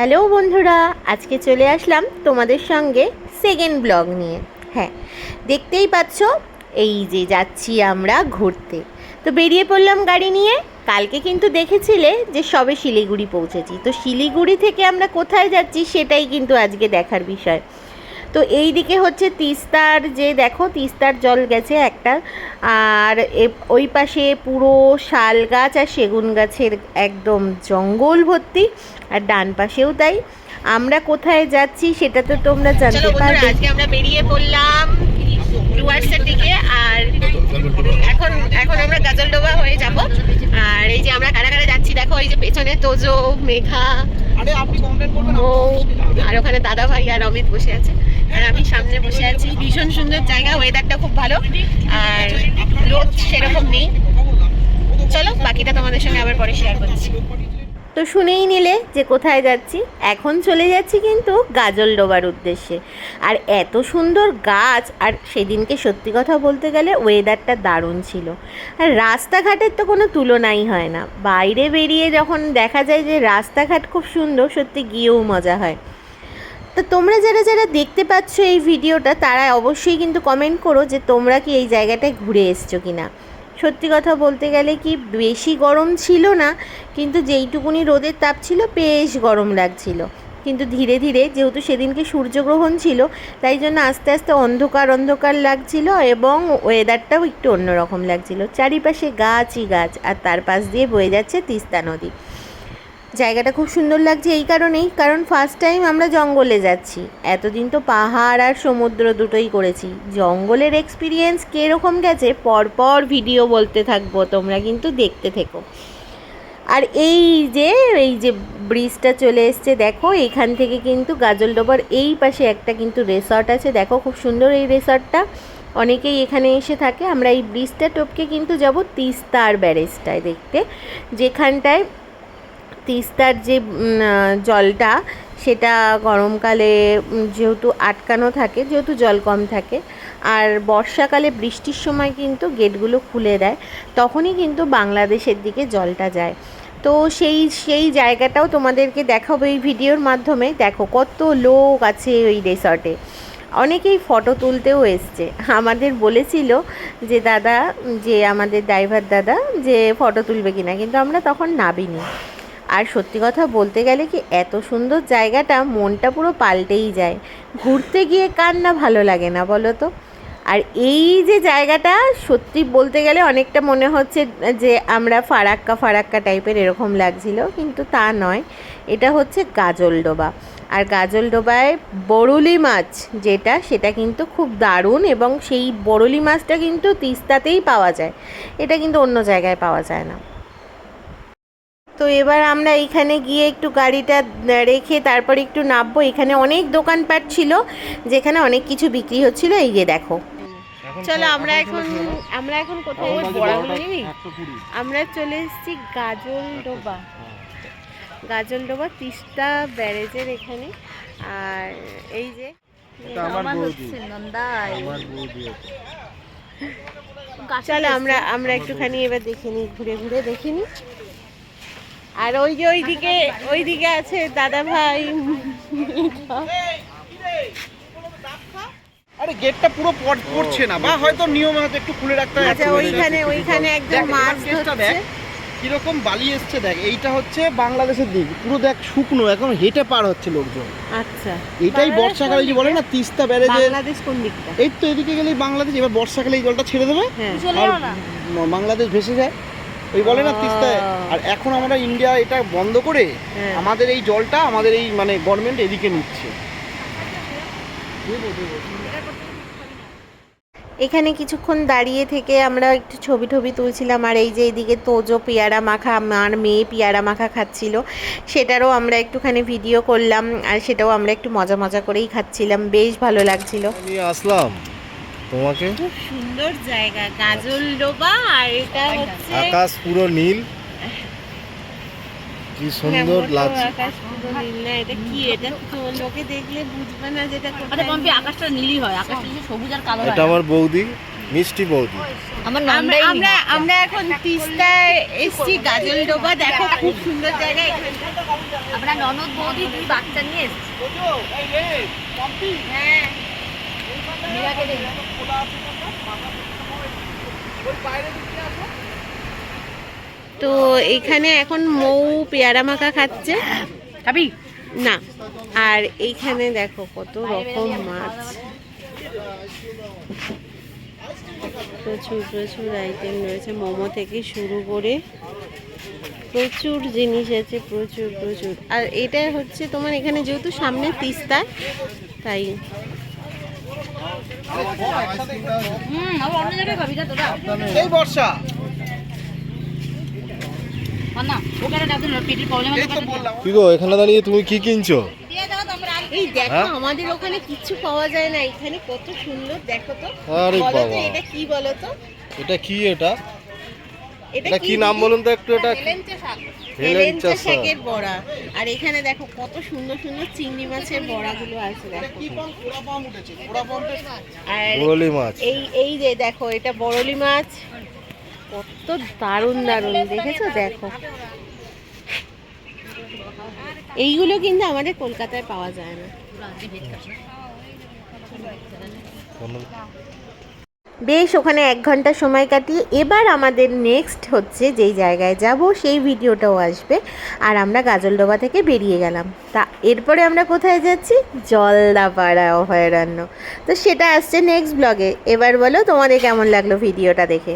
Hello বন্ধুরা, আজকে চলে আসলাম তোমাদের সঙ্গে সেকেন্ড ব্লগ নিয়ে। হ্যাঁ দেখতেই পাচ্ছ, এই যে যাচ্ছি আমরা ঘুরতে। তো বেরিয়ে পড়লাম গাড়ি নিয়ে। কালকে কিন্তু দেখেছিলে যে সবে শিলিগুড়ি পৌঁছেছি। তো শিলিগুড়ি থেকে আমরা কোথায় যাচ্ছি সেটাই কিন্তু আজকে দেখার বিষয়। তো এই দিকে হচ্ছে তিস্তার যে দেখো তিস্তার জল গেছে একটা। আর এ- ওই পাশে পুরো শাল গাছ আর সেগুন গাছের একদম জঙ্গল ভর্তি আর ডান পাশেও তাই। আমরা কোথায় যাচ্ছি সেটা তো তোমরা জানতে পারবে। আজকে আমরা বেরিয়ে পড়লাম ডুয়ার্সের দিকে আর এখন এখন আমরা গাজলডোবা হয়ে যাব। আর এই যে আমরা কারা কারা যাচ্ছি দেখো এই যে পেছনে তোজো মেঘা আরে আপনি কমপ্লেন করবেন ও আর ওখানে দাদা ভাই আর অমিত বসে আছে। আর আমি সামনে বসে আছি। ভীষণ সুন্দর জায়গা ওয়েদারটা খুব ভালো। আর রোদ সেরকম নেই। চলো, বাকিটা তোমাদের সঙ্গে আবার পরে শেয়ার করছি। তো শুনেই নিলে যে কোথায় যাচ্ছি। এখন চলে যাচ্ছি কিন্তু গাজল ডোবার উদ্দেশ্যে। আর এত সুন্দর গাছ, আর সেদিনকে সত্যি কথা বলতে গেলে ওয়েদারটা দারুণ ছিল। আর রাস্তাঘাটের তো কোনো তুলনাই হয় না। বাইরে বেরিয়ে যখন দেখা যায় যে রাস্তাঘাট খুব সুন্দর, সত্যি গিয়েও মজা হয়। তো তোমরা যারা যারা দেখতে পাচ্ছ এই ভিডিওটা, তারা অবশ্যই কিন্তু কমেন্ট করো যে তোমরা কি এই জায়গাটায় ঘুরে এসছো কি না সত্যি কথা বলতে গেলে কি বেশি গরম ছিল না, কিন্তু যেইটুকুনি রোদের তাপ ছিল, বেশ গরম লাগছিল। কিন্তু ধীরে ধীরে যেহেতু সেদিনকে সূর্যগ্রহণ ছিল, তাই জন্য আস্তে আস্তে অন্ধকার অন্ধকার লাগছিল এবং ওয়েদারটাও একটু অন্যরকম লাগছিল। চারিপাশে গাছই গাছ, আর তার পাশ দিয়ে বয়ে যাচ্ছে তিস্তা নদী। জায়গাটা খুব সুন্দর লাগছে এই কারণেই, কারণ ফার্স্ট টাইম আমরা জঙ্গলে যাচ্ছি। এতদিন তো পাহাড় আর সমুদ্র দুটোই করেছি। জঙ্গলের এক্সপিরিয়েন্স কীরকম গেছে, পরপর ভিডিও বলতে থাকব, তোমরা কিন্তু দেখতে থেকো। আর এই যে এই যে ব্রিজটা চলে এসছে, দেখো, এখান থেকে কিন্তু গাজলডোবার এই পাশে একটা কিন্তু রেসর্ট আছে। দেখো, খুব সুন্দর এই রেসর্টটা অনেকেই এখানে এসে থাকে। আমরা এই ব্রিজটা টপকে কিন্তু যাব তিস্তার ব্যারেজটায় দেখতে। যেখানটায় তিস্তার যে জলটা, সেটা গরমকালে যেহেতু আটকানো থাকে, যেহেতু জল কম থাকে, আর বর্ষাকালে বৃষ্টির সময় কিন্তু গেটগুলো খুলে দেয়, তখনই কিন্তু বাংলাদেশের দিকে জলটা যায়। তো সেই সেই জায়গাটাও তোমাদেরকে দেখাবো এই ভিডিওর মাধ্যমে। দেখো কত লোক আছে ওই রিসর্টে। অনেকেই ফটো তুলতেও এসছে। আমাদের বলেছিল যে, দাদা, যে আমাদের ড্রাইভার দাদা, যে ফটো তুলবে কিনা। কিন্তু আমরা তখন নাবিনি আর সত্যি কথা বলতে গেলে কি এত সুন্দর জায়গাটা মনটা পুরো পাল্টেই যায়। ঘুরতে গিয়ে কার না ভালো লাগে না বলো তো? আর এই যে জায়গাটা সত্যি বলতে গেলে অনেকটা মনে হচ্ছে যে আমরা ফারাক্কা ফারাক্কা টাইপের এরকম লাগছিল, কিন্তু তা নয়। এটা হচ্ছে গাজলডোবা আর গাজলডোবায় বরুলি মাছ যেটা, সেটা কিন্তু খুব দারুণ এবং সেই বরুলি মাছটা কিন্তু তিস্তাতেই পাওয়া যায়। এটা কিন্তু অন্য জায়গায় পাওয়া যায় না। তো এবার আমরা এখানে গিয়ে একটু গাড়িটা রেখে তারপর একটু নামবো। এখানে অনেক দোকানপাট ছিল যেখানে অনেক কিছু বিক্রি হচ্ছিল। এই যে দেখো। চলো আমরা এখন আমরা এখন কোথায় নিবি আমরা চলে এসেছি গাজলডোবা গাজলডোবা তিস্তা ব্যারেজের এখানে। আর এই যে। চলো আমরা আমরা একটুখানি এবার দেখে নিই ঘুরে ঘুরে দেখে নিই। আর ওই যে ওইদিকে ওইদিকে আছে দাদা ভাই। আরে গেটটা পুরো পট পড়ছে না। বা হয়তো নিয়মে হয়তো একটু খুলে রাখতে হয়। আচ্ছা ওইখানে ওইখানে একদম মাছ ধরছে। কীরকম বালি এসছে দেখ এইটা হচ্ছে বাংলাদেশের দিক। পুরো দেখ শুকনো এখন হেঁটে পার হচ্ছে লোকজন। আচ্ছা। এটাই বর্ষাকালে যে বলে না তিস্তা ব্যারেজের বাংলাদেশ কোন দিকটা? এই তো এদিকে গেলেই বাংলাদেশ এবার বর্ষাকালে এই জলটা ছেড়ে দেবে। হ্যাঁ। আর বাংলাদেশ ভেসে যায়। ওই বলে না তিস্তায়? আর এখন আমরা ইন্ডিয়া এটা বন্ধ করে হ্যাঁ। আমাদের এই জলটা আমাদের এই মানে গভর্নমেন্ট এদিকে নিচ্ছে। এখানে কিছুক্ষণ দাঁড়িয়ে থেকে আমরা একটু ছবি টবি তুলছিলাম আর এই যে এদিকে তোজো পেয়ারা মাখা আমার মেয়ে পেয়ারা মাখা খাচ্ছিল সেটারও আমরা একটুখানি ভিডিও করলাম আর সেটাও আমরা একটু মজা মজা করেই খাচ্ছিলাম বেশ ভালো লাগছিল। আমি আসলাম। তোমাকে? খুব সুন্দর জায়গা গাজল ডোবা আর এটা হচ্ছে আকাশ পুরো নীল। কি সুন্দর হ্যাঁ, লাগছে। আকাশ পুরো নীল না এটা কি? এটা তো লোকে দেখলে বুঝবে না যেটা আরে কোথায় পম্পি আকাশটা নীলই হয় আকাশটা সবুজ আর কালো হয়। এটা আমার বৌদি মিষ্টি বৌদি। আমার নামটাই আমরা আমরা এখন তিস্তায় এসছি গাজল ডোবা দেখো খুব সুন্দর জায়গা আমরা ননদ বৌদি দুই বাচ্চা নিয়ে এসেছি। হ্যাঁ। তো এখানে এখন মৌ পেয়ারা মাখা খাচ্ছে। খাবি না আর এইখানে দেখো কত রকম মাছ। প্রচুর প্রচুর আইটেম রয়েছে। মোমো থেকে শুরু করে প্রচুর জিনিস আছে প্রচুর প্রচুর। আর এটা হচ্ছে তোমার এখানে যেহেতু সামনে তিস্তা তাই হুম আবার অন্য জায়গায় খাবি না তোরা এই বর্ষা। কি গো এখানে দাঁড়িয়ে তুমি কি কিনছো? দিয়ে দাও তো আমরা এই দেখো হ্যাঁ? আমাদের ওখানে কিছু পাওয়া যায় না এখানে কত সুন্দর দেখো তো। আরে বাবা। এটা কি বলো তো? এটা কি এটা? এটা কি নাম বলুন তো একটু এটা হেলেঞ্চা শাক। হেলেঞ্চা শাকের বড়া। আর এখানে দেখো কত সুন্দর সুন্দর চিংড়ি মাছের বড়াগুলো আছে দেখো। বরলি মাছ। এই এই যে দেখো এটা বড়লি মাছ। কত দারুণ দারুণ দেখেছ? দেখো। এইগুলো কিন্তু আমাদের কলকাতায় পাওয়া যায় না। বেশ, ওখানে এক ঘণ্টা সময় কাটিয়ে এবার আমাদের নেক্সট হচ্ছে যেই জায়গায় যাব, সেই ভিডিওটাও আসবে। আর আমরা গাজলডোবা থেকে বেরিয়ে গেলাম। তা এরপরে আমরা কোথায় যাচ্ছি? জলদাপাড়া, অভয়ারণ্য। তো সেটা আসছে নেক্সট ব্লগে এবার বলো, তোমাদের কেমন লাগল ভিডিওটা দেখে?